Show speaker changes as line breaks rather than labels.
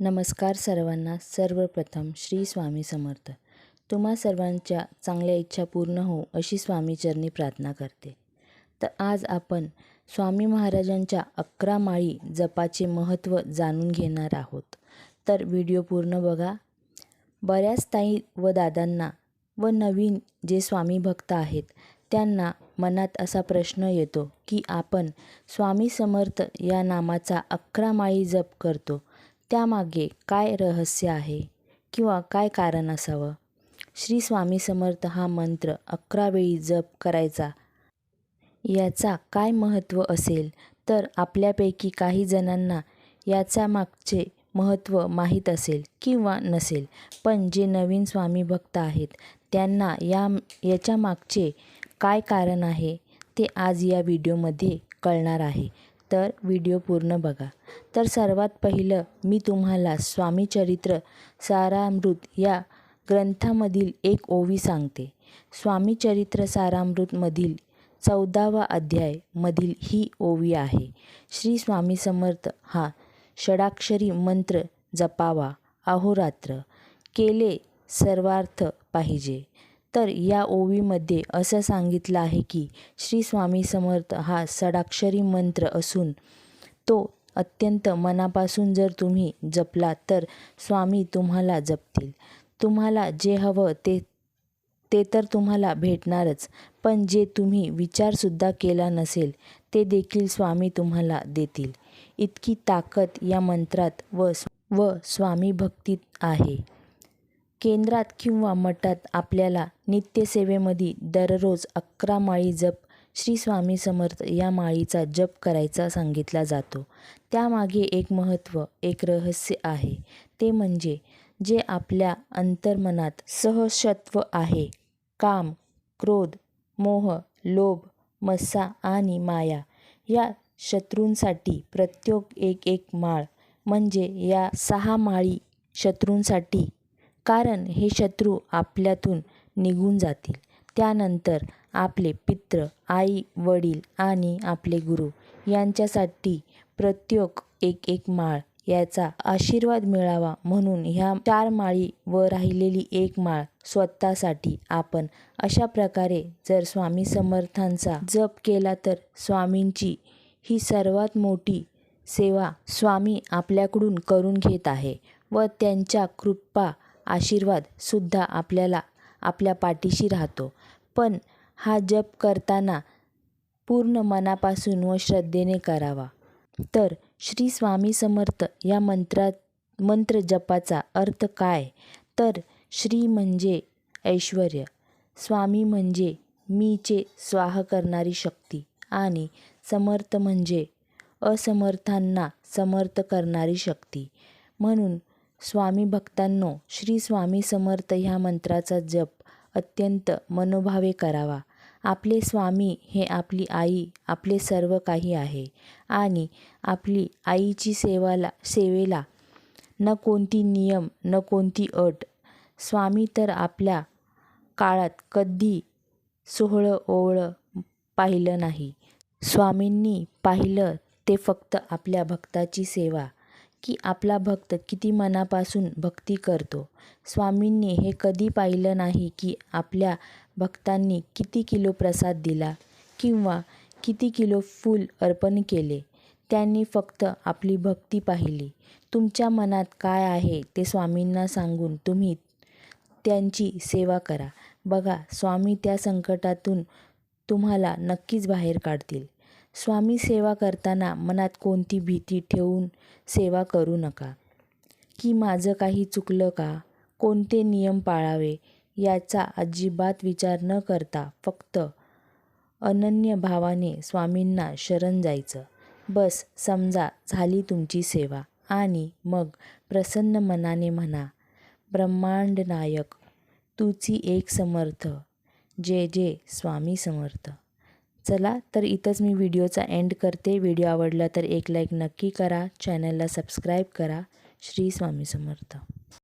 नमस्कार सर्वांना. सर्वप्रथम श्री स्वामी समर्थ. तुम्हा सर्वांच्या चांगल्या इच्छा पूर्ण हो अशी स्वामीचरणी प्रार्थना करते. तर आज आपण स्वामी महाराजांच्या अकरा माळी जपाचे महत्त्व जाणून घेणार आहोत. तर व्हिडिओ पूर्ण बघा. बऱ्याच ताई व दादांना व नवीन जे स्वामी भक्त आहेत त्यांना मनात असा प्रश्न येतो की आपण स्वामी समर्थ या नामाचा अकरा माळी जप करतो त्यामागे काय रहस्य आहे किंवा काय कारण असावं? श्री स्वामी समर्थ हा मंत्र अकरा वेळी जप करायचा. याचा काय महत्त्व असेल? तर आपल्यापैकी काही जणांना याचा मागचे महत्त्व माहीत असेल किंवा नसेल. पण जे नवीन स्वामी भक्त आहेत त्यांना या याच्या मागचे काय कारण आहे ते आज या व्हिडिओमध्ये कळणार आहे. तर व्हिडिओ पूर्ण बघा. तर सर्वात पहिलं मी तुम्हाला स्वामीचरित्र सारामृत या ग्रंथामधील एक ओवी सांगते. स्वामीचरित्र सारामृतमधील चौदावा अध्यायमधील ही ओवी आहे. श्री स्वामी समर्थ हा षडाक्षरी मंत्र जपावा अहोरात्र. केले सर्वार्थ पाहिजे. तर या ओवीमध्ये असं सांगितलं आहे की श्री स्वामी समर्थ हा सडाक्षरी मंत्र असून तो अत्यंत मनापासून जर तुम्ही जपला तर स्वामी तुम्हाला जपतील. तुम्हाला जे हवं ते ते तर तुम्हाला भेटणारच पण जे तुम्ही विचारसुद्धा केला नसेल ते देखील स्वामी तुम्हाला देतील. इतकी ताकद या मंत्रात व व स्वामी भक्तीत आहे. केंद्रात किंवा मठात आपल्याला नित्यसेवेमध्ये दररोज अकरा माळी जप श्री स्वामी समर्थ या माळीचा जप करायचा सांगितला जातो. त्यामागे एक महत्त्व एक रहस्य आहे. ते म्हणजे जे आपल्या अंतर्मनात सहशत्व आहे. काम क्रोध मोह लोभ मस्सा आणि माया या शत्रूंसाठी प्रत्येक एक एक माळ म्हणजे या सहा माळी शत्रूंसाठी कारण हे शत्रू आपल्यातून निघून जातील. त्यानंतर आपले पित्र आई वडील आणि आपले गुरु यांच्यासाठी प्रत्येक एक एक माळ याचा आशीर्वाद मिळावा म्हणून ह्या चार माळी व राहिलेली एक माळ स्वतःसाठी आपण अशा प्रकारे जर स्वामी समर्थांचा जप केला तर स्वामींची ही सर्वात मोठी सेवा स्वामी आपल्याकडून करून घेत आहे व त्यांच्या कृपा आशीर्वादसुद्धा आपल्याला आपल्या पाठीशी राहतो. पण हा जप करताना पूर्ण मनापासून व श्रद्धेने करावा. तर श्री स्वामी समर्थ या मंत्रात मंत्र जपाचा अर्थ काय? तर श्री म्हणजे ऐश्वर स्वामी म्हणजे मीचे स्वाह करणारी शक्ती आणि समर्थ म्हणजे असमर्थांना समर्थ करणारी शक्ती. म्हणून स्वामी भक्तांनो श्री स्वामी समर्थ ह्या मंत्राचा जप अत्यंत मनोभावे करावा. आपले स्वामी हे आपली आई आपले सर्व काही आहे. आणि आपली आईची सेवाला सेवेला न कोणती नियम न कोणती अट स्वामी तर आपल्या काळात कधी सोहळं ओवळं पाहिलं नाही. स्वामींनी पाहिलं ते फक्त आपल्या भक्ताची सेवा. की आपला भक्त किती मनापासून भक्ती करतो. स्वामींनी हे कधी पाहिलं नाही की आपल्या भक्तांनी किती किलो प्रसाद दिला किंवा किती किलो फूल अर्पण केले. त्यांनी फक्त आपली भक्ती पाहिली. तुमच्या मनात काय आहे ते स्वामींना सांगून तुम्ही त्यांची सेवा करा. बघा स्वामी त्या संकटातून तुम्हाला नक्कीच बाहेर काढतील. स्वामी सेवा करताना मनात कोणती भीती ठेवून सेवा करू नका? की माझं काही चुकलं का? कोणते नियम पाळावे? याचा अजिबात विचार न करता फक्त अनन्य भावाने स्वामींना शरण जायचं. बस समजा झाली तुमची सेवा. आणि मग प्रसन्न मनाने म्हणा ब्रह्मांड नायक तुची एक समर्थ जे जे स्वामी समर्थ. चला तर इथंच मी व्हिडिओचा एंड करते. व्हिडिओ आवडला तर एक लाईक नक्की करा. चॅनलला सबस्क्राईब करा. श्री स्वामी समर्थ.